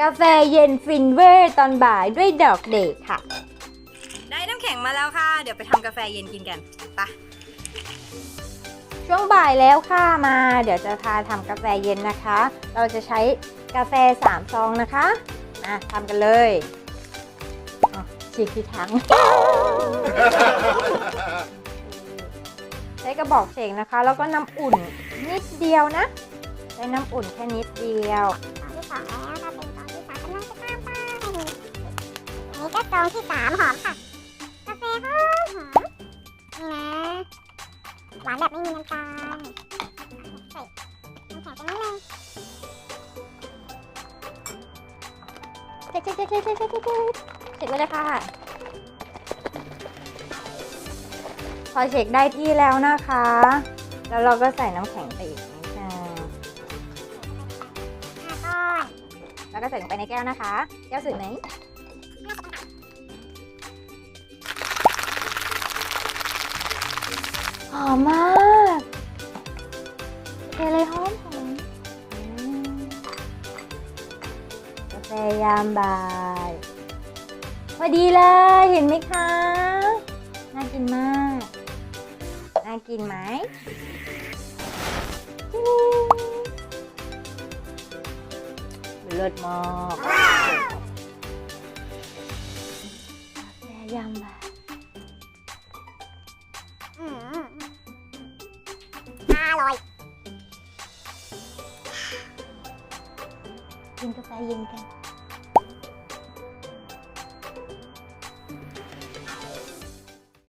กาแฟเย็นฟินเวอร์ตอนบ่ายด้วยดอกเดทค่ะ ได้น้ำแข็งมาแล้วค่ะ เดี๋ยวไปทำกาแฟเย็นกินกันไปะช่วงบ่ายแล้วค่ะมา เดี๋ยวจะพาทำกาแฟเย็นนะคะ เราจะใช้กาแฟ3ซองนะคะมาทำกันเลยอะฉีกที่ถังใช้กระบอกเสกนะคะ แล้วก็น้ำอุ่นนิดเดียวนะใช้น้ำอุ่นแค่นิดเดียวซองที่สองแล้วถ้าเป็นซอ องที่สามหอมค่ะ กาแฟหอมหอมนี่นะหวานแบบไม่มีน้ำตาลใส่น้ำแข็งตรงนี้เลยเสร็จแล้วเลยค่ะ พอเช็คได้ที่แล้วนะคะ แล้วเราก็ใส่น้ำแข็งไปอีกนิดนึงแล้วก็ใส่ลงไปในแก้วนะคะ แก้วสุดไหน อมมากเทเลยหอมหอมอืมกาแฟยามบ่ายพอดีเลยเห็นไหมคะ น่ากินมาก น่ากินไหมจิ๊งเลิศมากกาแฟยามบ่าย coi Duyên có phải Duyên không?